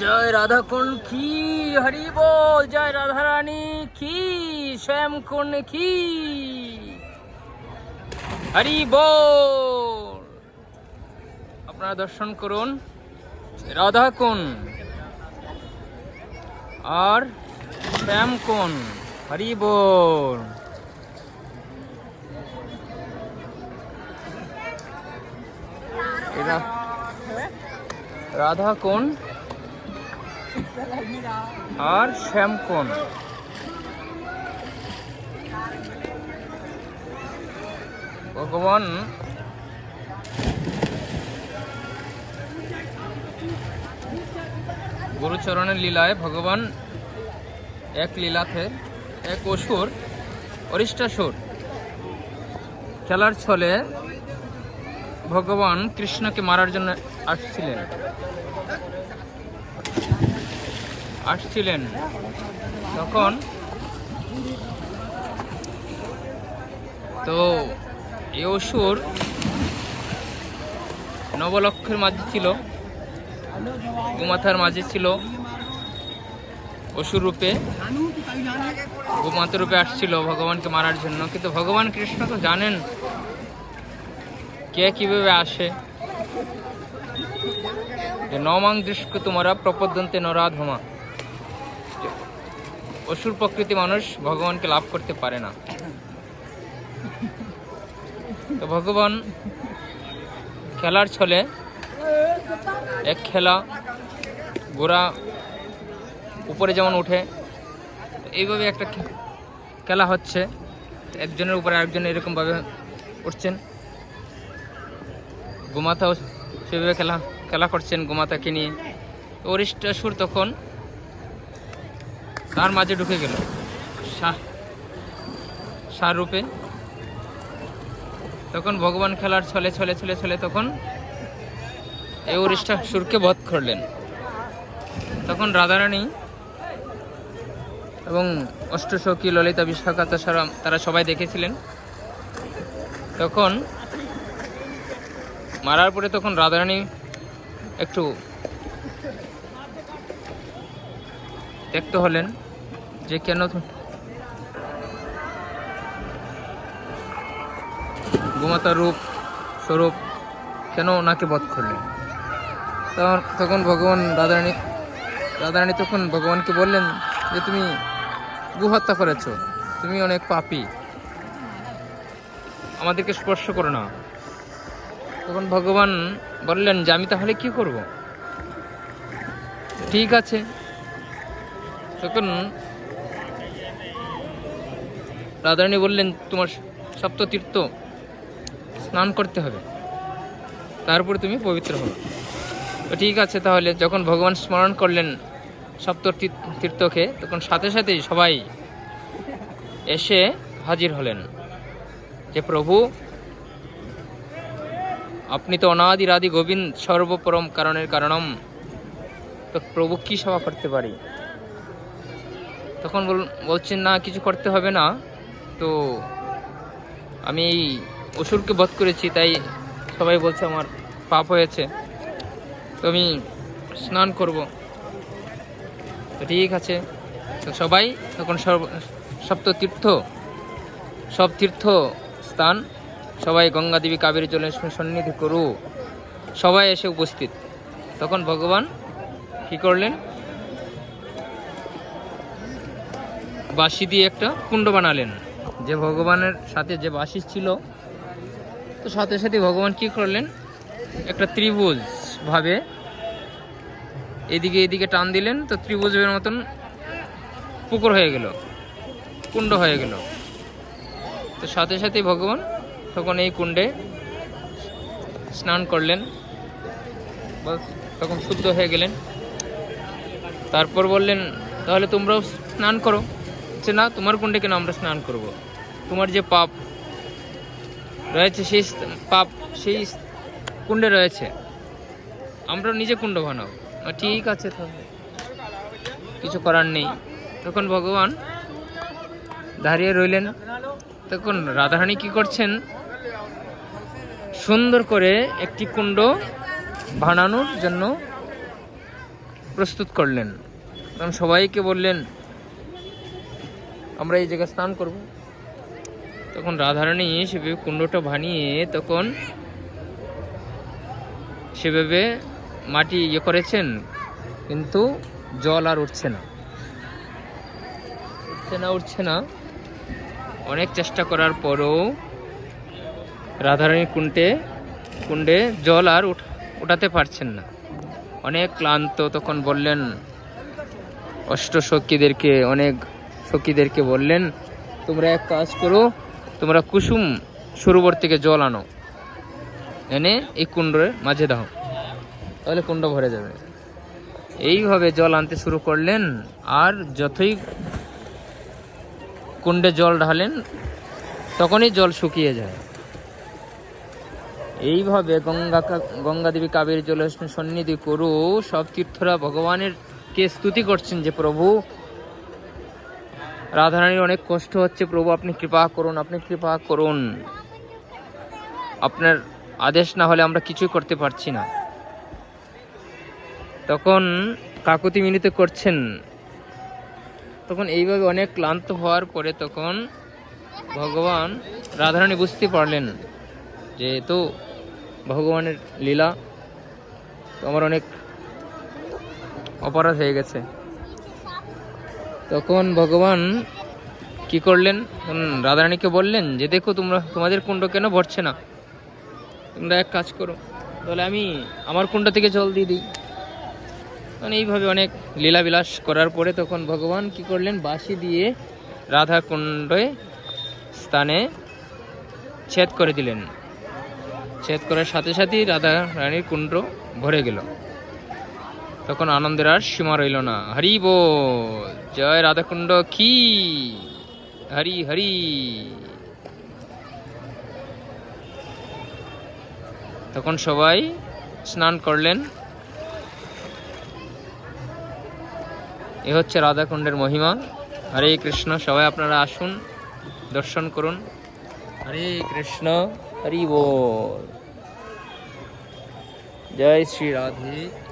জয় রাধা কুণ কি হরি বল? জয় রাধা রানী কি? শ্যাম কুণ কি? হরি বল! আপনারা দর্শন করুন রাধা কুণ আর শ্যাম কুণ হরি বল। রাধা কোন আর শ্যাম কোন ভগবান গুরুচরণের লীলায় ভগবান এক লীলাতে, এক অসুর, অরিষ্টাসুর খেলার ছলে ভগবান কৃষ্ণকে মারার জন্য আসছিলেন। আসছিলেন। তখন তো এ অসুর নবলক্ষের মাঝে ছিল গোমাথার মাঝে ছিল, অসুর রূপে, গোমাতা রূপে আসছিল ভগবানকে মারার জন্য। কিন্তু ভগবান কৃষ্ণ তো জানেন কে কীভাবে আসে। নমাং দৃষ্ক তোমারা প্রপদ্যন্তে নরাধমা। অসুর প্রকৃতি মানুষ ভগবানকে লাভ করতে পারে না। তো ভগবান খেলার ছলে এক খেলা গোড়া উপরে যেমন উঠে, এইভাবে একটা খেলা হচ্ছে। একজনের উপরে আরেকজন এরকমভাবে উঠছেন। গোমাতাও সেভাবে খেলা খেলা করছেন গোমাতাকে নিয়ে। অরিষ্টাসুর তখন তার মাঝে ঢুকে গেল। শাহ শাহ রূপে। তখন ভগবান খেলার ছলে ছলে ছলে ছলে তখন এই সুরকে বধ করলেন। তখন রাধারানী এবং অষ্টসখী ললিতা, বিশাখা, তাছাড়া তারা সবাই দেখেছিলেন। তখন মারার পরে তখন রাধারানী একটু দেখতে হলেন। যে কেন তো- গোমাতার রূপ স্বরূপ কেন ওনাকে বধ করলেন তখন তখন ভগবান রাধারানী রাধারানী তখন ভগবানকে বললেন যে তুমি গু হত্যা করেছ, তুমি অনেক পাপী। আমাদেরকে স্পর্শ করো না। তখন ভগবান বললেন, যে আমি তাহলে কি করব? ঠিক আছে। তখন রাধারানী বললেন, তোমার সপ্ত তীর্থ স্নান করতে হবে। তারপরে তুমি পবিত্র হবে ঠিক আছে তাহলে। যখন ভগবান স্মরণ করলেন সপ্ত তীর- তীর্থকে তখন সাথে সাথেই সবাই এসে হাজির হলেন যে, প্রভু, আপনি তো অনাদি রাদি গোবিন্দ সর্বপরম কারণের কারণম। তো প্রভু কি সেবা করতে পারি? তখন বল- বলছেন, না, কিছু করতে হবে না। তো আমি এই অসুরকে বধ করেছি, তাই সবাই বলছে আমার পাপ হয়েছে। তো আমি স্নান করব। ঠিক আছে। তো সবাই তখন সর্ব, সপ্ত তীর্থ, সব তীর্থ স্থান সবাই গঙ্গা দেবী কাবেরী জলে সন্নিধি করু। সবাই এসে উপস্থিত। তখন ভগবান কি করলেন? বাঁশি দিয়ে একটা কুণ্ড বানালেন। যে ভগবানের সাথে যে বাঁশি ছিল, তো সাথে সাথে ভগবান কি করলেন? একটা ত্রিভুজ ভাবে এদিকে এদিকে টান দিলেন, তো ত্রিভুজের মতন পুকুর হয়ে গেল, কুণ্ড হয়ে গেল। তো সাথে সাথে ভগবান তখন এই কুণ্ডে স্নান করলেন তখন শুদ্ধ হয়ে গেলেন। তারপর বললেন, তাহলে তোমরাও স্নান করো। যে না, তোমার কুণ্ডে কেন আমরা স্নান করব? তোমার যে পাপ রয়েছে, সেই পাপ, সেই কুণ্ডে রয়েছে। আমরা নিজে কুণ্ড বানাবো। ঠিক আছে তাহলে। কিছু করার নেই। তখন ভগবান দাঁড়িয়ে রইলেন। তখন রাধারানী কি করছেন? সুন্দর করে একটি কুণ্ড বানানোর জন্য প্রস্তুত করলেন। তখন সবাইকে বললেন আমরা এই জায়গায় স্নান করব। তখন রাধারানী সেভাবে কুণ্ডটা বানিয়ে তখন সেভাবে মাটি ইয়ে করেছেন, কিন্তু জল আর উঠছে না। উঠছে না উঠছে না। অনেক চেষ্টা করার পরও রাধারানী কুণ্ডে কুণ্ডে জল আর উঠ- উঠাতে পারছেন না। অনেক ক্লান্ত তখন বললেন, অষ্টশক্তিদেরকে অনেক সখীদেরকে বললেন, তোমরা এক কাজ করো, তোমরা কুসুম সরোবর থেকে জল আনো। এনে এই কুণ্ডের মাঝে দাও, তাহলে কুণ্ড ভরে যাবে। এইভাবে জল আনতে শুরু করলেন, আর যতই কুণ্ডে জল ঢালেন, তখনই জল শুকিয়ে যায়। এইভাবে গঙ্গা গঙ্গা দেবী কাবের জল সন্নিধি করু সব তীর্থরা ভগবানের কে স্তুতি করছেন যে, প্রভু রাধারানীর অনেক কষ্ট হচ্ছে, প্রভু আপনি কৃপা করুন, আপনি কৃপা করুন। আপনার আদেশ না হলে আমরা কিছুই করতে পারছি না। তখন কাকুতি মিনিতে করছেন। তখন এইভাবে অনেক ক্লান্ত হওয়ার পরে তখন ভগবান রাধারানী বুঝতে পারলেন যে, তো ভগবানের লীলা তো আমার অনেক অপরাধ হয়ে গেছে। তখন ভগবান কি করলেন? রাধারানীকে বললেন, যে দেখো তোমরা, তোমাদের কুণ্ড কেন ভরছে না? তোমরা এক কাজ করো, তাহলে আমি আমার কুণ্ড থেকে জল দিয়ে দিই। মানে এইভাবে অনেক লীলাবিলাস করার পরে তখন ভগবান কি করলেন? বাঁশি দিয়ে রাধা কুণ্ডে স্থানে ছেদ করে দিলেন। ছেদ করার সাথে সাথেই রাধা রানীর কুণ্ড ভরে গেল। তখন আনন্দের আর সীমা রইল না। হরি বল জয় রাধাকুণ্ড কি? হরি হরি। তখন সবাই স্নান করলেন। এ হচ্ছে রাধাকুণ্ডের মহিমা। হরে কৃষ্ণ, সবাই আপনারা আসুন, দর্শন করুন। হরে কৃষ্ণ, হরি বল জয় শ্রী রাধে।